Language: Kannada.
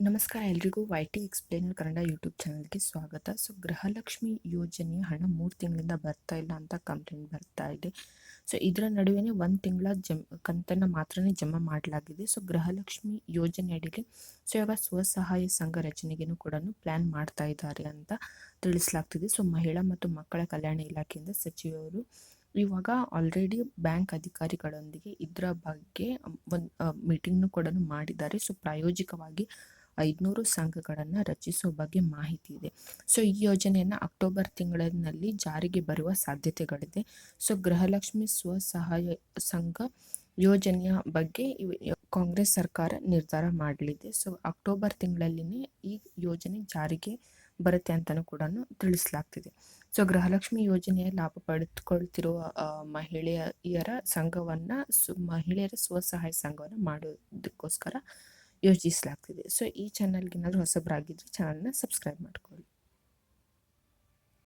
ನಮಸ್ಕಾರ ಎಲ್ರಿಗೂ Y T explain Kannada YouTube ಚಾನಲ್ಗೆ ಸ್ವಾಗತ. ಸೊ, ಗೃಹಲಕ್ಷ್ಮಿ ಯೋಜನೆಯ ಹಣ ಮೂರು ತಿಂಗಳಿಂದ ಬರ್ತಾ ಇಲ್ಲ ಅಂತ ಕಂಪ್ಲೇಂಟ್ ಬರ್ತಾ ಇದೆ. ಸೊ, ಇದರ ನಡುವೆ ಒಂದು ತಿಂಗಳ ಜಮ್, ಕಂತನ್ನು ಮಾತ್ರನೇ ಜಮಾ ಮಾಡಲಾಗಿದೆ. ಸೊ, ಗೃಹಲಕ್ಷ್ಮಿ ಯೋಜನೆ ಅಡಿಯಲ್ಲಿ ಸೊ, ಇವಾಗ ಸ್ವಸಹಾಯ ಸಂಘ ರಚನೆಗೇನು ಕೂಡ ಪ್ಲ್ಯಾನ್ ಮಾಡ್ತಾ ಇದ್ದಾರೆ ಅಂತ ತಿಳಿಸಲಾಗ್ತಿದೆ. ಸೊ, ಮಹಿಳಾ ಮತ್ತು ಮಕ್ಕಳ ಕಲ್ಯಾಣ ಇಲಾಖೆಯಿಂದ ಸಚಿವರು ಇವಾಗ ಆಲ್ರೆಡಿ ಬ್ಯಾಂಕ್ ಅಧಿಕಾರಿಗಳೊಂದಿಗೆ ಇದರ ಬಗ್ಗೆ ಒಂದು ಮೀಟಿಂಗ್ನು ಕೂಡ ಮಾಡಿದ್ದಾರೆ. ಸೊ, ಪ್ರಾಯೋಜಿಕವಾಗಿ ಐದುನೂರು ಸಂಘಗಳನ್ನು ರಚಿಸುವ ಬಗ್ಗೆ ಮಾಹಿತಿ ಇದೆ. ಸೊ, ಈ ಯೋಜನೆಯನ್ನು ಅಕ್ಟೋಬರ್ ತಿಂಗಳಿನಲ್ಲಿ ಜಾರಿಗೆ ಬರುವ ಸಾಧ್ಯತೆಗಳಿದೆ. ಸೊ, ಗೃಹಲಕ್ಷ್ಮಿ ಸ್ವಸಹಾಯ ಸಂಘ ಯೋಜನೆಯ ಬಗ್ಗೆ ಕಾಂಗ್ರೆಸ್ ಸರ್ಕಾರ ನಿರ್ಧಾರ ಮಾಡಲಿದೆ. ಸೊ, ಅಕ್ಟೋಬರ್ ತಿಂಗಳಲ್ಲಿನೇ ಈ ಯೋಜನೆ ಜಾರಿಗೆ ಬರುತ್ತೆ ಅಂತಲೂ ಕೂಡ ತಿಳಿಸಲಾಗ್ತಿದೆ. ಸೊ, ಗೃಹಲಕ್ಷ್ಮಿ ಯೋಜನೆಯ ಲಾಭ ಪಡೆದುಕೊಳ್ತಿರುವ ಮಹಿಳೆಯರ ಸಂಘವನ್ನು ಸು, ಮಹಿಳೆಯರ ಸ್ವಸಹಾಯ ಸಂಘವನ್ನು ಮಾಡೋದಕ್ಕೋಸ್ಕರ ಯೋಜಿಸಲಾಗ್ತಿದೆ ಸೊ ಈ ಚಾನಲ್ಗೆ ಏನಾದರೂ ಹೊಸಬರಾಗಿದ್ದರೆ ಚಾನಲ್ನ ಸಬ್ಸ್ಕ್ರೈಬ್ ಮಾಡ್ಕೊಳ್ಳಿ.